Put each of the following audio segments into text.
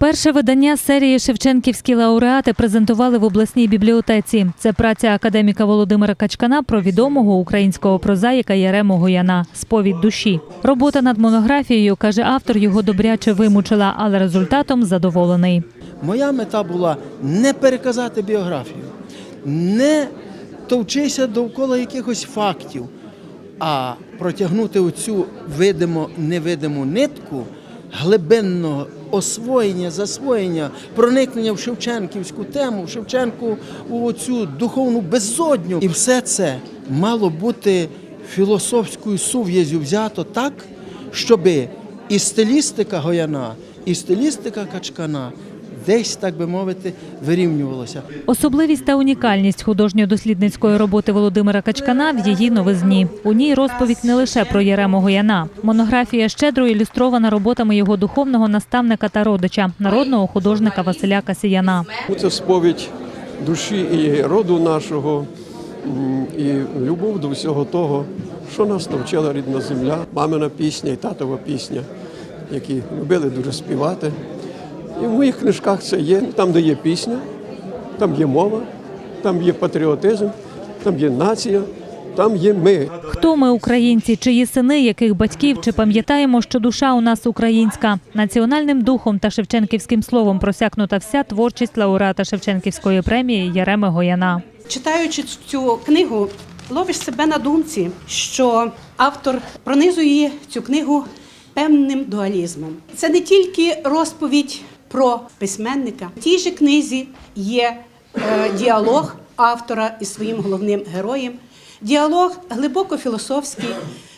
Перше видання серії Шевченківські лауреати презентували в обласній бібліотеці. Це праця академіка Володимира Качкана про відомого українського прозаїка Ярему Гояна Сповідь душі. Робота над монографією, каже автор, його добряче вимучила, але результатом задоволений. Моя мета була не переказати біографію, не товчися довкола якихось фактів, а протягнути оцю видимо-невидиму нитку глибинного освоєння, засвоєння, проникнення в Шевченківську тему, в Шевченку у цю духовну безодню. І все це мало бути філософською сув'язю взято так, щоби і стилістика Гояна, і стилістика Качкана десь, так би мовити, вирівнювалася. Особливість та унікальність художньо-дослідницької роботи Володимира Качкана в її новизні. У ній розповідь не лише про Ярему Гояна. Монографія щедро ілюстрована роботами його духовного наставника та родича, народного художника Василя Касіяна. Це сповідь душі і роду нашого, і любов до всього того, що нас навчила рідна земля, мамина пісня і татова пісня, які любили дуже співати. І в моїх книжках це є. Там, де є пісня, там є мова, там є патріотизм, там є нація, там є ми. Хто ми українці, чиї сини, яких батьків, чи пам'ятаємо, що душа у нас українська? Національним духом та шевченківським словом просякнута вся творчість лауреата Шевченківської премії Яреми Гояна. Читаючи цю книгу, ловиш себе на думці, що автор пронизує цю книгу певним дуалізмом. Це не тільки розповідь про письменника. В тій же книзі є е, діалог автора із своїм головним героєм. Діалог глибоко філософський,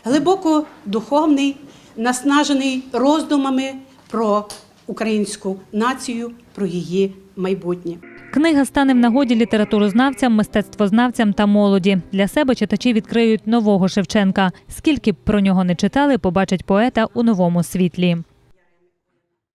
глибоко духовний, наснажений роздумами про українську націю, про її майбутнє. Книга стане в нагоді літературознавцям, мистецтвознавцям та молоді. Для себе читачі відкриють нового Шевченка. Скільки б про нього не читали, побачать поета у новому світлі.